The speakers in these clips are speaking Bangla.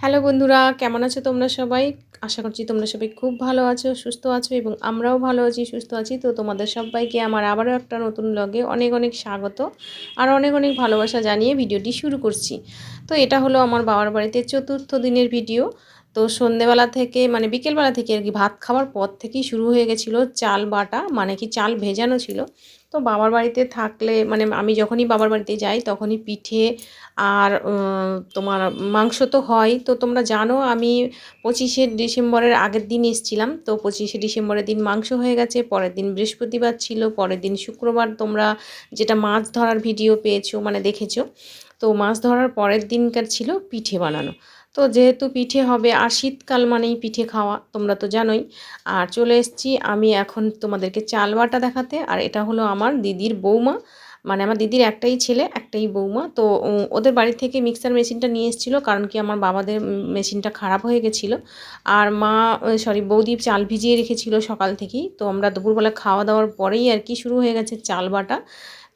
হ্যালো বন্ধুরা, কেমন আছো তোমরা সবাই? আশা করছি তোমরা সবাই খুব ভালো আছো, সুস্থ আছো এবং আমরাও ভালো আছি, সুস্থ আছি। তো তোমাদের সবাইকে আমার আবারও একটা নতুন ব্লগে অনেক অনেক স্বাগত আর অনেক অনেক ভালোবাসা জানিয়ে ভিডিওটি শুরু করছি। তো এটা হলো আমার বাবার বাড়িতে চতুর্থ দিনের ভিডিও তো সন্ধেবেলা থেকে মানে বিকেলবেলা থেকে আর কি ভাত খাওয়ার পর থেকেই শুরু হয়ে গেছিল চাল বাটা মানে কি চাল ভেজানো ছিল। তো বাবার বাড়িতে থাকলে মানে আমি যখনই বাবার বাড়িতে যাই তখনই পিঠে আর তোমার মাংস তো হয়। তো তোমরা জানো আমি পঁচিশে ডিসেম্বরের আগের দিন এসেছিলাম। তো পঁচিশে ডিসেম্বরের দিন মাংস হয়ে গেছে। পরের দিন বৃহস্পতিবার ছিল, পরের দিন শুক্রবার তোমরা যেটা মাছ ধরার ভিডিও পেয়েছ মানে দেখেছ। তো মাছ ধরার পরের দিনকার ছিল পিঠে বানানো। তো যেহেতু পিঠে হবে, আর শীতকাল মানেই পিঠে খাওয়া, তোমরা তো জানোই। আর চলে এসেছি আমি এখন তোমাদেরকে চাল বাটা দেখাতে, আর এটা হলো আমার দিদির বৌমা। মানে আমার দিদির একটাই ছেলে, একটাই বৌমা। তো ওদের বাড়ি থেকে মিক্সার মেশিনটা নিয়ে এসেছিল, কারণ কি আমার বাবাদের মেশিনটা খারাপ হয়ে গেছিল। আর মা সরি বৌদি চাল ভিজিয়ে রেখেছিল সকাল থেকেই। তো আমরা দুপুরবেলা খাওয়া দাওয়ার পরেই আর কি শুরু হয়ে গেছে চাল বাটা।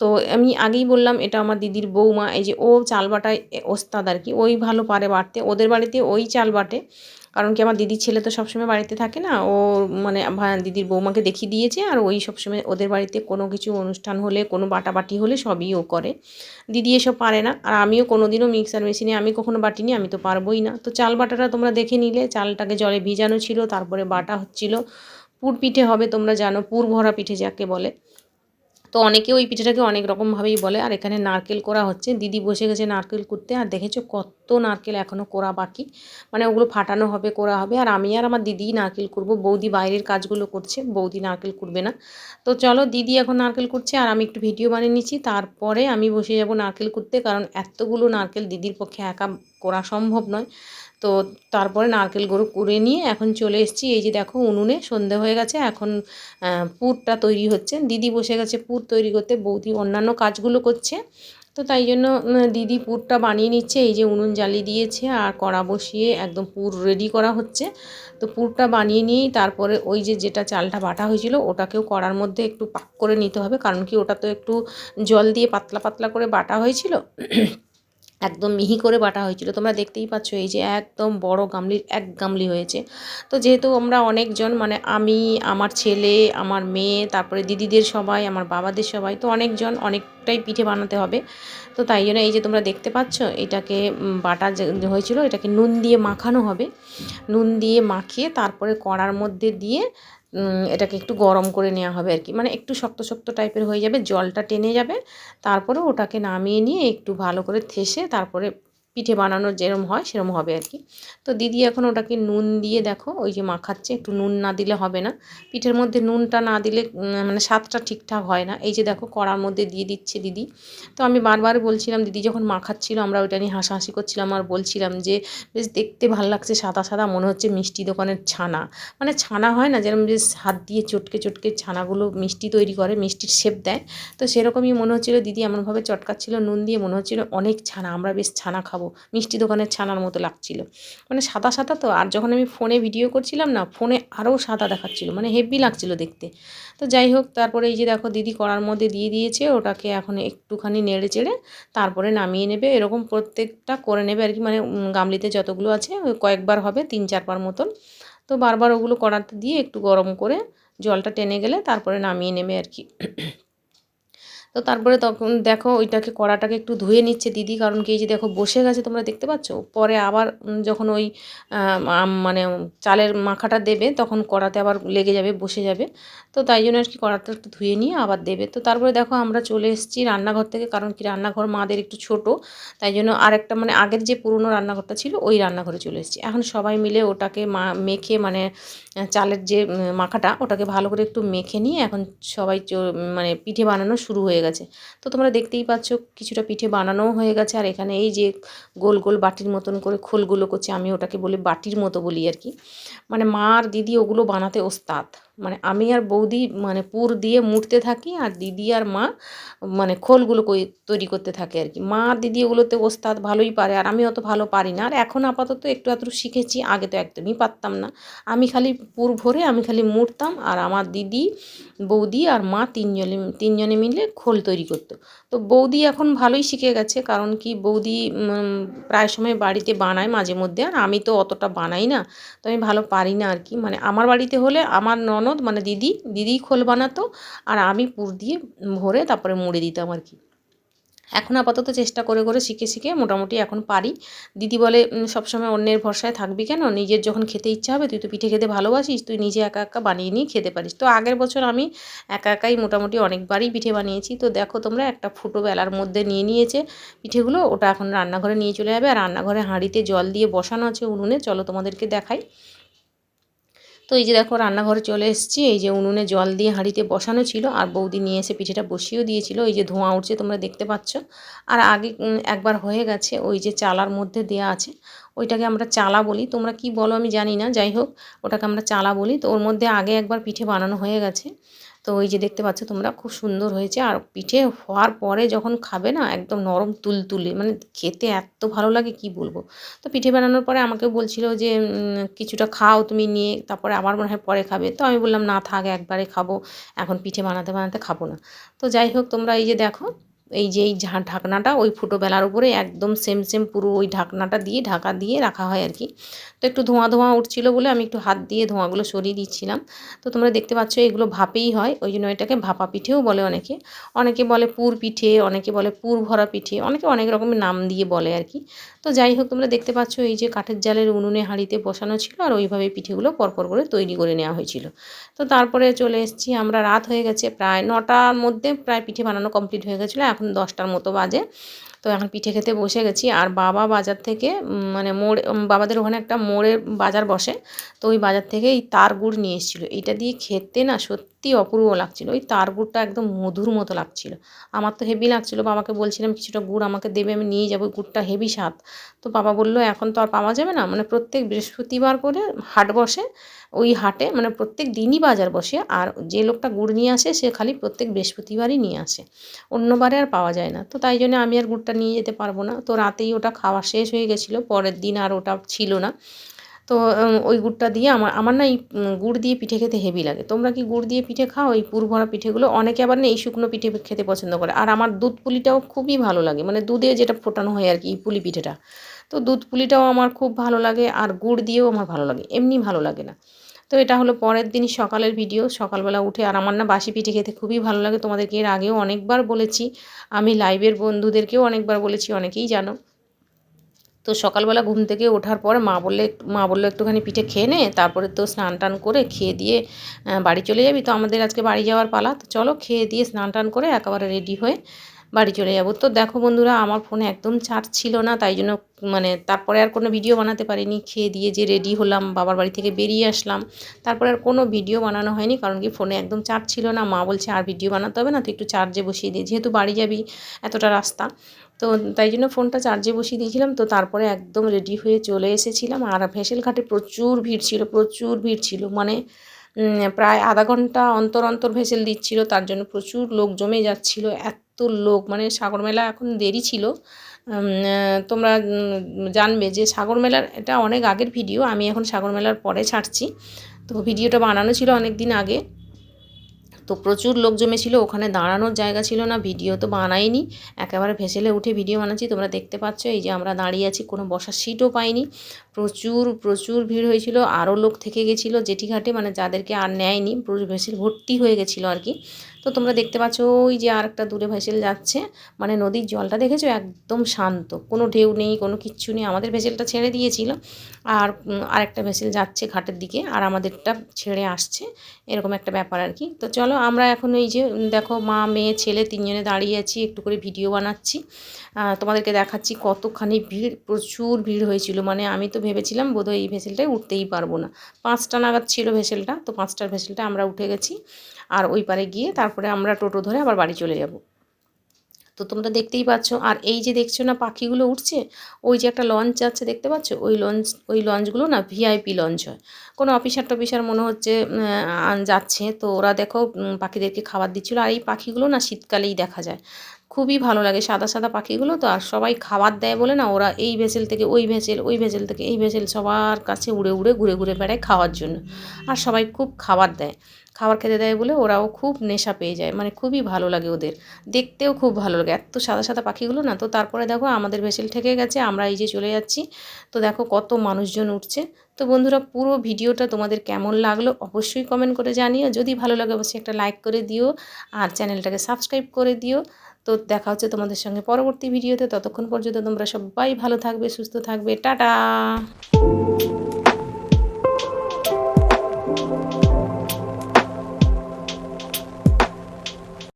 তো আমি আগেই বললাম, এটা আমার দিদির বৌমা, এই যে ও চাল বাটায় ওস্তাদ আর কি, ওই ভালো পারে বাটতে ওদের বাড়িতে ওই চাল বাটে। কারণ কি আমার দিদির ছেলে তো সবসময় বাড়িতে থাকে না, ও মানে দিদির বৌমাকে দেখিয়ে দিয়েছে আর ওই সবসময় ওদের বাড়িতে কোনো কিছু অনুষ্ঠান হলে, কোনো বাটাবাটি হলে সবই ও করে। দিদি এসব পারে না, আর আমিও কোনো দিনও মিক্সার মেশিনে আমি কখনো বাটিনি, আমি তো পারবোই না। তো চাল বাটাটা তোমরা দেখে নিলে, চালটাকে জলে ভিজানো ছিল, তারপরে বাটা হচ্ছিল। পুর পিঠে হবে তোমরা জানো, পুর ভরা পিঠে যাকে বলে। তো অনেকে ওই পিঠেটাকে অনেক রকমভাবেই বলে। আর এখানে নারকেল করা হচ্ছে। দিদি বসে গেছে নারকেল করতে আর দেখেছ কত নারকেল এখনও করা বাকি। মানে ওগুলো ফাটানো হবে, করা হবে। আর আমি আর আমার দিদি নারকেল করব। বৌদি বাইরের কাজগুলো করছে, বৌদি নারকেল করবে না। তো চলো দিদি এখন নারকেল করছে আর আমি একটু ভিডিও বানিয়ে নিচ্ছি। তারপরে আমি বসে যাব নারকেল করতে কারণ এতগুলো নারকেল দিদির পক্ষে একা করা সম্ভব নয়। তো তারপরে নারকেল গুঁড়ো করে নিয়ে এখন চলে এসেছি। এই যে দেখো উনুনে সন্ধে হয়ে গেছে। এখন পুরটা তৈরি হচ্ছে। দিদি বসে গেছে পুর তৈরি করতে। বৌদি অন্যান্য কাজগুলো করছে। তো তাই জন্য দিদি পুরটা বানিয়ে নিচ্ছে, এই যে উনুন জ্বালিয়ে দিয়েছে আর কড়া বসিয়ে একদম পুর রেডি করা হচ্ছে। তো পুরটা বানিয়ে নিয়েই তারপরে ওই যে যেটা চালটা বাটা হয়েছিল, ওটাকেও কড়ার মধ্যে একটু পাক করে নিতে হবে। কারণ কি ওটা তো একটু জল দিয়ে পাতলা পাতলা করে বাটা হয়েছিল। একদম মিহি করে বাটা হয়েছিল। তোমরা দেখতেই পাচ্ছ এই যে একদম বড় গামলির এক গামলি হয়েছে। তো যেহেতু আমরা অনেকজন মানে আমি, আমার ছেলে, আমার মেয়ে, তারপরে দিদিদের সবাই, আমার বাবাদের সবাই, তো অনেকজন অনেকটাই পিঠে বানাতে হবে। তো তাই জন্য এই যে তোমরা দেখতে পাচ্ছ, এটাকে বাটা হয়েছিল, এটাকে নুন দিয়ে মাখানো হবে। নুন দিয়ে মাখিয়ে তারপরে কড়ার মধ্যে দিয়ে এটাকে একটু গরম করে নেওয়া হবে আর কি। মানে একটু শক্ত শক্ত টাইপের হয়ে যাবে, জলটা টেনে যাবে। তারপরে ওটাকে নামিয়ে নিয়ে একটু ভালো করে থেসে তারপরে পিঠে বানানোর যেরম হয়, সেরম হবে আর কি তো দিদি এখন ওটাকে নুন দিয়ে দেখো, ওই যে মাখাচ্ছে, একটু নুন না দিলে হবে না। পিঠের মধ্যে নুনটা না দিলে মানে স্বাদটা ঠিকঠাক হয় না। এই যে দেখো, কড়ার মধ্যে দিয়ে দিচ্ছে দিদি। তো আমি বারবার বলছিলাম, দিদি যখন মাখাচ্ছিল, আমরা ওইটা নিয়ে হাসাহাসি করছিলাম আর বলছিলাম যে, বেশ দেখতে ভালো লাগছে, সাদা সাদা, মনে হচ্ছে মিষ্টি দোকানের ছানা। মানে ছানা হয় না যেরকম বেশ হাত দিয়ে চটকে চটকে ছানাগুলো মিষ্টি তৈরি করে, মিষ্টির শেপ দেয়। তো সেরকমই মনে হচ্ছিল, দিদি এমনভাবে চটকাচ্ছিল, নুন দিয়ে মনে হচ্ছিল অনেক ছানা, আমরা বেশ ছানা খাব। খাব মিষ্টি দোকানের ছানার মতো লাগছিল। মানে সাদা সাদা তো, আর যখন আমি ফোনে ভিডিও করছিলাম না, ফোনে আরও সাদা দেখাচ্ছিল মানে হেভি লাগছিল দেখতে। তো যাই হোক, তারপরে এই যে দেখো, দিদি করার মধ্যে দিয়ে দিয়েছে, ওটাকে এখন একটুখানি নেড়ে চেড়ে তারপরে নামিয়ে নেবে। এরকম প্রত্যেকটা করে নেবে আর কি মানে গামলিতে যতগুলো আছে কয়েকবার হবে, তিন চারবার মতন। তো বারবার ওগুলো করাতে দিয়ে একটু গরম করে জলটা টেনে গেলে তারপরে নামিয়ে নেবে আর কি। তো তারপরে তখন দেখো ওইটাকে কড়াটাকে একটু ধুয়ে নিচ্ছে দিদি, কারণ কি এই যে দেখো বসে গেছে তোমরা দেখতে পাচ্ছ? পরে আবার যখন ওই মানে চালের মাখাটা দেবে তখন কড়াতে আবার লেগে যাবে, বসে যাবে। তো তাই জন্য আর কি কড়াটা একটু ধুয়ে নিয়ে আবার দেবে। তো তারপরে দেখো আমরা চলে এসেছি রান্নাঘর থেকে, কারণ কি রান্নাঘর মাদের একটু ছোট, তাই জন্য আরেকটা মানে আগের যে পুরনো রান্নাঘরটা ছিল ওই রান্নাঘরে চলে এসেছি। এখন সবাই মিলে ওটাকে মা মেখে মানে চালের যে মাখাটা ওটাকে ভালো করে একটু মেখে নিয়ে এখন সবাই মানে পিঠে বানানো শুরু হয়ে গেছে। তো তোমরা দেখতেই পাচ্ছ কিছুটা পিঠে বানানোও হয়ে গেছে। আর এখানে এই যে গোল গোল বাটির মতন করে খোলগুলো করছে, আমি ওটাকে বলি বাটির মতো বলি আর কি। মানে মা আর দিদি ওগুলো বানাতে ওস্তাদ। মানে আমি আর বৌদি মানে পুর দিয়ে মুড়তে থাকি আর দিদি আর মা মানে খোলগুলো তৈরি করতে থাকে আর কি। মা দিদি ওগুলোতে ওস্তাদ ভালোই পারে আর আমি অত ভালো পারি না। আর এখন আপাতত একটু আধটু শিখেছি, আগে তো একদমই পারতাম না। আমি খালি পুর ভরে আমি খালি মুড়তাম আর আমার দিদি, বৌদি আর মা তিনজনে তিনজনে মিলে খোল তৈরি করতো। তো বৌদি এখন ভালোই শিখে গেছে কারণ কি বৌদি প্রায় সময় বাড়িতে বানায় মাঝে মধ্যে আর আমি তো অতটা বানাই না। তো আমি ভালো পারি না আর কি। মানে আমার বাড়িতে হলে আমার ননদ মানে দিদি দিদিই খোল বানাতো, আর আমি পুর দিয়ে ভরে তারপরে মুড়ে দিতাম আর কি। এখন আপাতত চেষ্টা করে করে শিখে শিখে মোটামুটি এখন পারি। দিদি বলে সবসময় অন্যের ভরসায় থাকবি কেন? নিজের যখন খেতে ইচ্ছা হবে, তুই তো পিঠে খেতে ভালোবাসিস, তুই নিজে একা একা বানিয়ে নিয়ে খেতে পারিস। তো আগের বছর আমি একা, একাই মোটামুটি অনেকবারই পিঠে বানিয়েছি। তো দেখো তোমরা, একটা ফুটো বেলার মধ্যে নিয়ে নিয়েছে পিঠেগুলো, ওটা এখন রান্নাঘরে নিয়ে চলে যাবে। আর রান্নাঘরে হাঁড়িতে জল দিয়ে বসানো আছে উনুনে, চলো তোমাদেরকে দেখাই। তো এই যে দেখো, রান্নাঘরে চলে এসেছি। এই যে উনুনে জল দিয়ে হাঁড়িতে বসানো ছিল আর বৌদি নিয়ে এসে পিঠেটা বসিয়েও দিয়েছিল। এই যে ধোঁয়া উঠছে, তোমরা দেখতে পাচ্ছ। আর আগে একবার হয়ে গেছে ওই যে চালার মধ্যে দেয়া আছে। ওইটাকে আমরা চালা বলি। তোমরা কি বলো আমি জানি না। যাই হোক, ওটাকে আমরা চালা বলি। তো ওর মধ্যে আগে একবার পিঠে বানানো হয়ে গেছে। তো ওই যে দেখতে পাচ্ছ তোমরা খুব সুন্দর হয়েছে। আর পিঠে হওয়ার পরে যখন খাবে না, একদম নরম তুলতুলে মানে খেতে এত ভালো লাগে, কি বলব? তো পিঠে বানানোর পরে আমাকে বলছিল যে কিছুটা খাও তুমি নিয়ে, তারপরে আবার মনে হয় পরে খাবে। তো আমি বললাম, না থাক, একবারে খাব। এখন পিঠে বানাতে বানাতে খাব না। তো যাই হোক, তোমরা এই যে দেখো এই যে এই ঢাকনাটা ওই ফুটো বেলার উপরে একদম সেম সেম পুরো ওই ঢাকনাটা দিয়ে ঢাকা দিয়ে রাখা হয় আর কি। তো একটু ধোঁয়া ধোঁয়া উঠছিল বলে আমি একটু হাত দিয়ে ধোঁয়াগুলো সরিয়ে দিচ্ছিলাম। তো তোমরা দেখতে পাচ্ছ এগুলো ভাপেই হয়, ওই জন্য এটাকে ভাপা পিঠেও বলে অনেকে। অনেকে বলে পুর পিঠে, অনেকে বলে পুর ভরা পিঠে, অনেকে অনেক রকমের নাম দিয়ে বলে আর কি। তো যাই হোক, তোমরা দেখতে পাচ্ছ এই যে কাঠের জালের উনুনে হাঁড়িতে বসানো ছিল আর ওইভাবে পিঠেগুলো পরপর করে তৈরি করে নেওয়া হয়েছিল। তো তারপরে চলে এসেছি, আমরা রাত হয়ে গেছে প্রায় নটার মধ্যে, প্রায় পিঠে বানানো কমপ্লিট হয়ে গেছিল, এখন দশটার মতো বাজে। তো এখন পিঠে খেতে বসে গেছি, আর বাবা বাজার থেকে মানে মোড় বাবাদের ওখানে একটা মোড়ের বাজার বসে। তো ওই বাজার থেকে এই তার গুড় নিয়ে এসেছিল। এইটা দিয়ে খেতে না সত্যি অপূর্ব লাগছিল। ওই তার গুড়টা একদম মধুর মতো লাগছিল। আমার তো হেভি লাগছিল। বাবাকে বলছিলাম, কিছুটা গুড় আমাকে দেবে, আমি নিয়ে যাব, গুড়টা হেভি স্বাদ। তো বাবা বলল, এখন তো আর পাওয়া যাবে না। মানে প্রত্যেক বৃহস্পতিবার করে হাট বসে, ওই হাটে মানে প্রত্যেক দিনই বাজার বসে, আর যে লোকটা গুড় নিয়ে আসে, সে খালি প্রত্যেক বৃহস্পতিবারই নিয়ে আসে। অন্যবারে আর পাওয়া যায় না। তো তাই জন্য আমি আর গুড়টা নিয়ে যেতে পারব না। তো রাতেই ওটা খাওয়া শেষ হয়ে গেছিল। পরের দিন আর ওটা ছিল না। তো ওই গুড়টা দিয়ে আমার আমার না এই গুড় দিয়ে পিঠে খেতে হেভি লাগে। তোমরা কি গুড় দিয়ে পিঠে খাও? এই পুর ভরা পিঠেগুলো অনেকে আবার না এই শুকনো পিঠে খেতে পছন্দ করে। আর আমার দুধ পুলিটাও খুবই ভালো লাগে। মানে দুধে যেটা ফোটানো হয় আর কি, এই পুলি পিঠেটা। তো দুধ পুলিটাও আমার খুব ভালো লাগে আর গুড় দিয়েও আমার ভালো লাগে। এমনি ভালো লাগে না। তো এটা হলো পরের দিন সকালের ভিডিও সকালবেলা উঠে আর আমার না বাসি পিঠে খেতে খুবই ভালো লাগে। তোমাদেরকে এর আগেও অনেকবার বলেছি। আমি লাইভের বন্ধুদেরকেও অনেকবার বলেছি, অনেকেই জানো। তো সকালবেলা ঘুম থেকে ওঠার পরে মা বললে মা বলল একটুখানি পিঠে খেয়ে নে, তারপরে তো স্নান টান করে খেয়ে দিয়ে বাড়ি চলে যাবি। তো আমাদের আজকে বাড়ি যাওয়ার পালা। তো চলো খেয়ে দিয়ে স্নান টান করে একেবারে রেডি হয়ে বাড়ি চলে যাব। তো দেখো বন্ধুরা, আমার ফোনে একদম চার্জ ছিল না, তাই জন্য মানে তারপরে আর কোনো ভিডিও বানাতে পারিনি। খেয়ে দিয়ে যে রেডি হলাম, বাবার বাড়ি থেকে বেরিয়ে আসলাম। তারপরে আর কোনো ভিডিও বানানো হয়নি, কারণ কি ফোনে একদম চার্জ ছিল না। মা বলছে, আর ভিডিও বানাতে হবে না তো একটু চার্জে বসিয়ে দিয়ে যেহেতু বাড়ি যাবি, এতটা রাস্তা। তো তাই জন্য ফোনটা চার্জে বসিয়ে দিয়েছিলাম। তো তারপরে একদম রেডি হয়ে চলে এসেছিলাম। আর ভেসেল ঘাটে প্রচুর ভিড় ছিল, প্রচুর ভিড় ছিল। মানে প্রায় আধা ঘণ্টা অন্তর অন্তর ভেসেল দিচ্ছিল। তার জন্য প্রচুর লোক জমে যাচ্ছিল, এত লোক। মানে সাগর মেলা এখন দেরি ছিল। তোমরা জানবে যে সাগর মেলার এটা অনেক আগের ভিডিও। আমি এখন সাগর মেলার পরে ছাড়ছি। তো ভিডিওটা বানানো ছিল অনেক দিন আগে। তো প্রচুর লোক জমেছিল, ওখানে দাঁড়ানোর জায়গা ছিল না, ভিডিও তো বানাইনি। একেবারে ভেসেলে উঠে ভিডিও বানাচ্ছি, তোমরা দেখতে পাচ্ছ, এই যে আমরা দাঁড়িয়ে আছি, কোনো বসার সিটও পাইনি। প্রচুর প্রচুর ভিড় হয়েছিল। আরও লোক থেকে গেছিল জেঠিঘাটে মানে যাদেরকে আর নেয়নি ভেসেল ভর্তি হয়ে গেছিল আর কি। তো তোমরা দেখতে পাচ্ছ ওই যে আর একটা দূরে ভেসেল যাচ্ছে মানে নদীর জলটা দেখেছ? একদম শান্ত কোনো ঢেউ নেই কোনো কিচ্ছু নেই। আমাদের ভেসেলটা ছেড়ে দিয়েছিল আর উম, আরেকটা ভেসেল যাচ্ছে ঘাটের দিকে আর আমাদেরটা ছেড়ে আসছে এরকম একটা ব্যাপার আর কি। তো চলো আমরা এখন এই যে দেখো মা মেয়ে ছেলে তিনজনে দাঁড়িয়ে আছি একটু করে ভিডিও বানাচ্ছি। তোমাদেরকে দেখাচ্ছি কতখানি ভিড় প্রচুর ভিড় হয়েছিল। মানে আমি তো ভেবেছিলাম বোধহয় এই ভেসেলটায় উঠতেই পারব না। পাঁচটা নাগাদ ছিল ভেসেলটা, তো পাঁচটার ভেসেলটা আমরা উঠে গেছি আর ওই পারে গিয়ে তারপরে আমরা টোটো ধরে আবার বাড়ি চলে যাব। তো তোমরা দেখতেই পাচ্ছ, আর এই যে দেখছ না পাখিগুলো উঠছে, ওই যে একটা লঞ্চ যাচ্ছে দেখতে পাচ্ছ? ওই লঞ্চ, ওই লঞ্চগুলো না ভিআইপি লঞ্চ হয়। কোনো অফিসার টফিসার মনে হচ্ছে যাচ্ছে। তো ওরা দেখো পাখিদেরকে খাবার দিচ্ছিল। আর এই পাখিগুলো না শীতকালেই দেখা যায়। খুবই ভালো লাগে সাদা সাদা পাখিগুলো তো, আর সবাই খাবার দেয় বলে না, ওরা এই ভেসেল থেকে ওই ভেসেল ওই ভেসেল থেকে এই ভেসেল সবার কাছে উড়ে উড়ে ঘুরে ঘুরে বেড়ায় খাওয়ার জন্য। আর সবাই খুব খাবার দেয়। খাবার খেতে দেয় বলে ওরাও খুব নেশা পেয়ে যায় মানে খুবই ভালো লাগে ওদের। দেখতেও খুব ভালো লাগে। এত সাদা সাদা পাখিগুলো না, তো তারপরে দেখো আমাদের ভেসেল থেকে গেছে, আমরা এই যে চলে যাচ্ছি। তো দেখো কত মানুষজন উঠছে। তো বন্ধুরা, পুরো ভিডিওটা তোমাদের কেমন লাগল অবশ্যই কমেন্ট করে জানিও। যদি ভালো লাগে অবশ্যই একটা লাইক করে দিও, আর চ্যানেলটাকে সাবস্ক্রাইব করে দিও। তো দেখা হচ্ছে তোমাদের সঙ্গে পরবর্তী ভিডিওতে। ততক্ষণ পর্যন্ত তোমরা সবাই ভালো থাকবে, সুস্থ থাকবে। টাটা!